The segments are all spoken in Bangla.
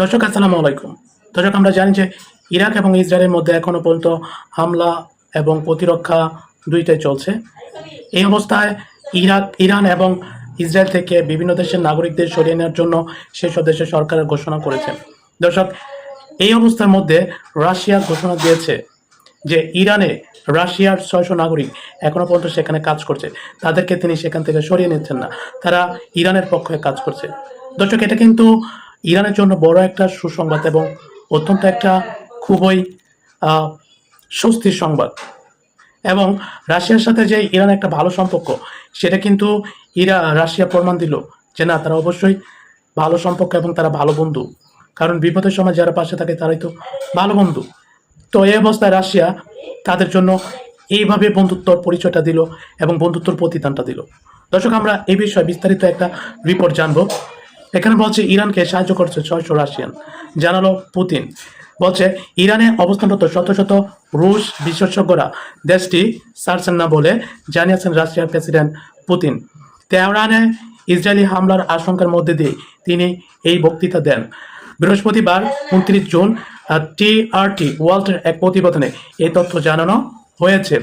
দর্শক, আসসালামু আলাইকুম। দর্শক, আমরা জানি যে ইরাক এবং ইসরায়েলের মধ্যে এখনও পর্যন্ত হামলা এবং প্রতিরক্ষা দুইটাই চলছে। এই অবস্থায় ইরাক, ইরান এবং ইসরায়েল থেকে বিভিন্ন দেশের নাগরিকদের সরিয়ে নেওয়ার জন্য সেসব দেশের সরকারের ঘোষণা করেছে। দর্শক, এই অবস্থার মধ্যে রাশিয়া ঘোষণা দিয়েছে যে ইরানে রাশিয়ার ছয়শো নাগরিক এখনও পর্যন্ত সেখানে কাজ করছে। তাদেরকে তিনি সেখান থেকে সরিয়ে নিচ্ছেন না। তারা ইরানের পক্ষে কাজ করছে। দর্শক, এটা কিন্তু ইরানের জন্য বড় একটা সুসংবাদ এবং অত্যন্ত একটা খুবই স্বস্তির সংবাদ। এবং রাশিয়ার সাথে যে ইরান একটা ভালো সম্পর্ক, সেটা কিন্তু ইরা, রাশিয়া প্রমাণ দিল যে না, তারা অবশ্যই ভালো সম্পর্ক এবং তারা ভালো বন্ধু। কারণ বিপদের সময় যারা পাশে থাকে, তারাই তো ভালো বন্ধু। তো এই অবস্থায় রাশিয়া তাদের জন্য এইভাবে বন্ধুত্বর পরিচয়টা দিল এবং বন্ধুত্বর প্রতিদানটা দিল। দর্শক, আমরা এই বিষয়ে বিস্তারিত একটা রিপোর্ট জানব। এখানে বলছে, ইরানকে সাহায্য করছে ছয়শো রাশিয়ান। জানালো পুতিন। বলছে, ইরানে অবস্থানরত শত শত রুশ বিশেষজ্ঞরা দেশটি ছাড়ছেন না বলে জানিয়েছেন রাশিয়ার প্রেসিডেন্ট পুতিন। তেহরানে ইসরায়েলি হামলার আশঙ্কার মধ্যে দিয়ে তিনি এই বক্তৃতা দেন। বৃহস্পতিবার উনত্রিশ জুন টিআরটি ওয়ার্ল্ডের এক প্রতিবেদনে এই তথ্য জানানো হয়েছে।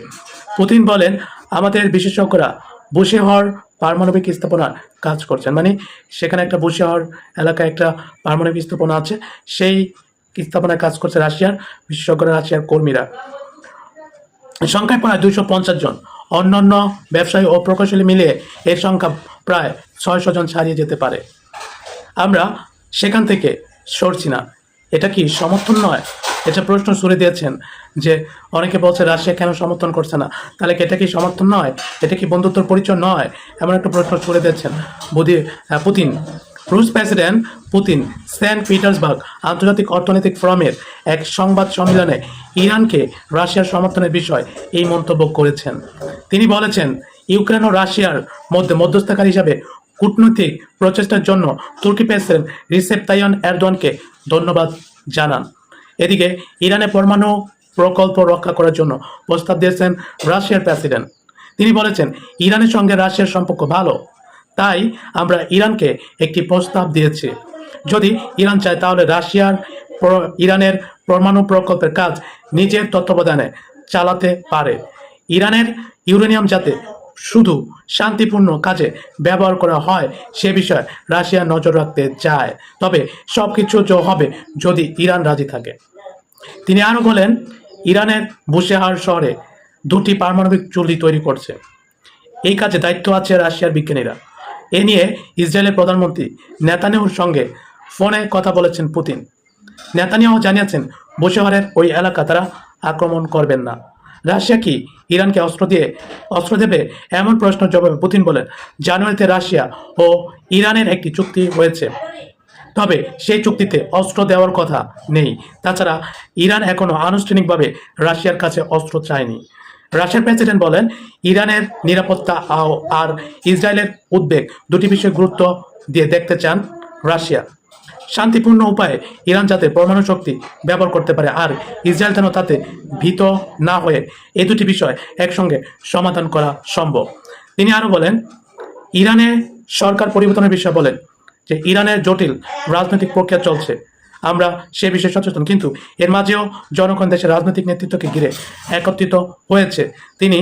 পুতিন বলেন, আমাদের বিশেষজ্ঞরা বুশেহর পারমাণবিক স্থাপনার কাজ করছেন। মানে সেখানে একটা বুশেহর এলাকায় একটা পারমাণবিক স্থাপনা আছে। সেই স্থাপনায় কাজ করছে রাশিয়ার বিশেষজ্ঞরা, রাশিয়ার কর্মীরা। সংখ্যায় প্রায় দুইশো পঞ্চাশ জন। অন্যান্য ব্যবসায়ী ও প্রকৌশলী মিলিয়ে এর সংখ্যা প্রায় ছয়শো জন ছাড়িয়ে যেতে পারে। আমরা সেখান থেকে সরছি না। এটা কি সমর্থন নয়? এটা প্রশ্ন ছুড়ে দিয়েছেন যে অনেকে বলছে রাশিয়া কেন সমর্থন করছে না? তাহলে এটা কি সমর্থন নয়? এটা কি বন্ধুত্বর পরিচয় নয়? এমন একটা প্রশ্ন ছুড়ে দিয়েছেন বুধি পুতিন। রুশ প্রেসিডেন্ট পুতিন সেন্ট পিটার্সবার্গ আন্তর্জাতিক অর্থনৈতিক ফোরামের এক সংবাদ সম্মেলনে ইরানকে রাশিয়ার সমর্থনের বিষয় এই মন্তব্য করেছেন। তিনি বলেছেন, ইউক্রেন ও রাশিয়ার মধ্যে মধ্যস্থকারী হিসাবে কূটনৈতিক প্রচেষ্টার জন্য তুর্কি প্রেসিডেন্ট রিসেপ তাইয়ন এরদোয়ানকে ধন্যবাদ জানান। এদিকে ইরানে পরমাণু প্রকল্প রক্ষা করার জন্য প্রস্তাব দিয়েছেন রাশিয়ার প্রেসিডেন্ট। তিনি বলেছেন, ইরানের সঙ্গে রাশিয়ার সম্পর্ক ভালো, তাই আমরা ইরানকে একটি প্রস্তাব দিয়েছি। যদি ইরান চায়, তাহলে রাশিয়ার ইরানের পরমাণু প্রকল্পের কাজ নিজের তত্ত্বাবধানে চালাতে পারে। ইরানের ইউরেনিয়াম যাতে শুধু শান্তিপূর্ণ কাজে ব্যবহার করা হয়, সে বিষয়ে রাশিয়া নজর রাখতে চায়। তবে সব কিছু হবে যদি ইরান রাজি থাকে। তিনি আরও বলেন, ইরানের বুশেহার শহরে দুটি পারমাণবিক চুল্লি তৈরি করছে। এই কাজে দায়িত্ব আছে রাশিয়ার বিজ্ঞানীরা। এ নিয়ে ইসরায়েলের প্রধানমন্ত্রী নেতানিয়াহুর সঙ্গে ফোনে কথা বলেছেন পুতিন। নেতানিয়াহু জানিয়েছেন, বুশেহরের ওই এলাকা তারা আক্রমণ করবেন না। রাশিয়া কি ইরানকে অস্ত্র দিয়ে, অস্ত্র দেবে? এমন প্রশ্ন জবাবে পুতিন বলেন, জানুয়ারিতে রাশিয়া ও ইরানের একটি চুক্তি হয়েছে। তবে সেই চুক্তিতে অস্ত্র দেওয়ার কথা নেই। তাছাড়া ইরান এখনও আনুষ্ঠানিকভাবে রাশিয়ার কাছে অস্ত্র চায়নি। রাশিয়ার প্রেসিডেন্ট বলেন, ইরানের নিরাপত্তা আর ইসরায়েলের উদ্বেগ দুটি বিষয়ে গুরুত্ব দিয়ে দেখতে চান রাশিয়া। শান্তিপূর্ণ উপায়ে ইরান যাতে পরমাণু শক্তি ব্যবহার করতে পারে আর ইসরায়েল যেন তাতে ভীত না হয়ে এই দুটি বিষয় একসঙ্গে সমাধান করা সম্ভব। তিনি আরও বলেন, ইরানে সরকার পরিবর্তনের বিষয়ে বলেন যে ইরানের জটিল রাজনৈতিক প্রক্রিয়া চলছে। আমরা সে বিষয়ে সচেতন, কিন্তু এর মাঝেও জনগণ দেশের রাজনৈতিক নেতৃত্বকে ঘিরে একত্রিত হয়েছে। তিনি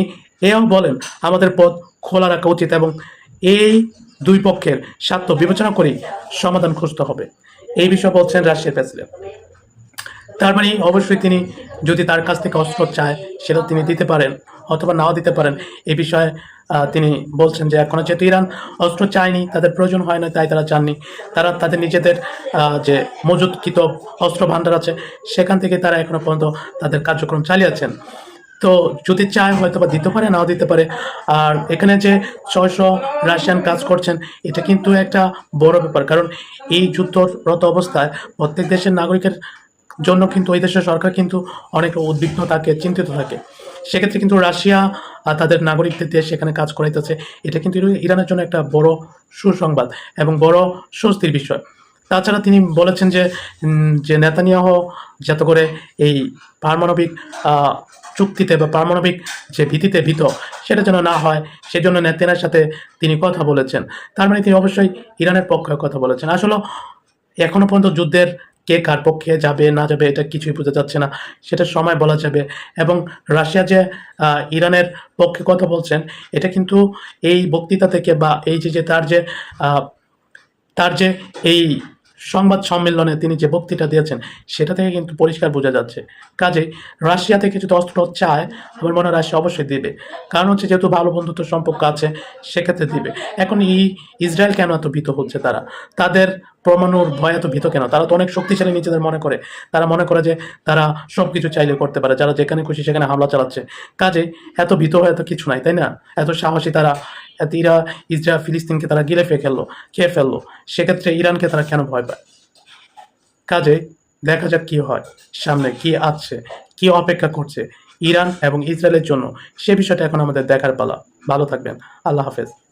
এও বলেন, আমাদের পথ খোলা রাখা উচিত এবং এই দুই পক্ষের স্বার্থ বিবেচনা করেই সমাধান খুঁজতে হবে। এই বিষয়ে বলছেন রাশিয়ার প্রেসিডেন্ট। তার মানে অবশ্যই তিনি যদি তার কাছ থেকে অস্ত্র চায় সেটা তিনি দিতে পারেন অথবা নাও দিতে পারেন। এই বিষয়ে তিনি বলছেন যে এখনও যেহেতু ইরান অস্ত্র চায়নি, তাদের প্রয়োজন হয় না, তাই তারা চাননি। তারা তাদের নিজেদের যে মজুদকৃত অস্ত্র ভাণ্ডার আছে, সেখান থেকে তারা এখনও পর্যন্ত তাদের কার্যক্রম চালিয়েছেন তো যদি চায় হয়তো বা দিতে পারে নাও দিতে পারে। আর এখানে যে ছয়শো রাশিয়ান কাজ করছেন এটা কিন্তু একটা বড় ব্যাপার। কারণ এই যুদ্ধরত অবস্থায় প্রত্যেক দেশের নাগরিকের জন্য কিন্তু ওই দেশের সরকার কিন্তু অনেক উদ্বিগ্ন থাকে চিন্তিত থাকে। সেক্ষেত্রে কিন্তু রাশিয়া আহ, তাদের নাগরিকদের দিয়ে সেখানে কাজ করাইতেছে। এটা কিন্তু ইরানের জন্য একটা বড় সুসংবাদ এবং বড় স্বস্তির বিষয়। তাছাড়া তিনি বলেছেন যে যে নেতানিয়াহ যাতে করে এই পারমাণবিক চুক্তিতে বা পারমাণবিক যে ভীতিতে ভীত, সেটা যেন না হয়, সেজন্য নেতানের সাথে তিনি কথা বলেছেন। তার মানে তিনি অবশ্যই ইরানের পক্ষে কথা বলেছেন। আসলে এখনও পর্যন্ত যুদ্ধের কে কার পক্ষে যাবে, না যাবে, এটা কিছুই বোঝা যাচ্ছে না। সেটা সময় বলা যাবে। এবং রাশিয়া যে ইরানের পক্ষে কথা বলছেন, এটা কিন্তু এই বক্তৃতা থেকে বা এই যে যে তার যে তার যে এই সংবাদ সম্মেলনে তিনি যে বক্তৃতা দিয়েছেন, সেটা থেকে কিন্তু পরিষ্কার বোঝা যাচ্ছে। কাজে রাশিয়া থেকে যদি অস্ত্র চায়, আমার মনে হয় রাশিয়া অবশ্যই দেবে। কারণ হচ্ছে যেহেতু ভালো বন্ধুত্ব সম্পর্ক আছে, সেক্ষেত্রে দিবে। এখন এই ইসরায়েল কেন এত ভীত হচ্ছে তারা? তাদের প্রমাণুর ভয় এত ভীত কেন? তারা তো অনেক শক্তিশালী নিজেদের মনে করে। তারা মনে করে যে তারা সব কিছু চাইলে করতে পারে, যারা যেখানে খুশি সেখানে হামলা চালাচ্ছে। কাজে এত ভীত হয়ে এত কিছু নাই, তাই না? এত সাহসী তারা ইরা ইসরায়েল ফিলিস্তিনকে তারা গিলে ফে ফেলল, খেয়ে ফেলল। সেক্ষেত্রে ইরানকে তারা কেন ভয় পায়? কাজে দেখা যাক কি হয়। সামনে কি আছে, কি অপেক্ষা করছে ইরান এবং ইসরায়েলের জন্য। সে বিষয়টা এখন আমাদের দেখার পালা। ভালো থাকবেন। আল্লাহ হাফেজ।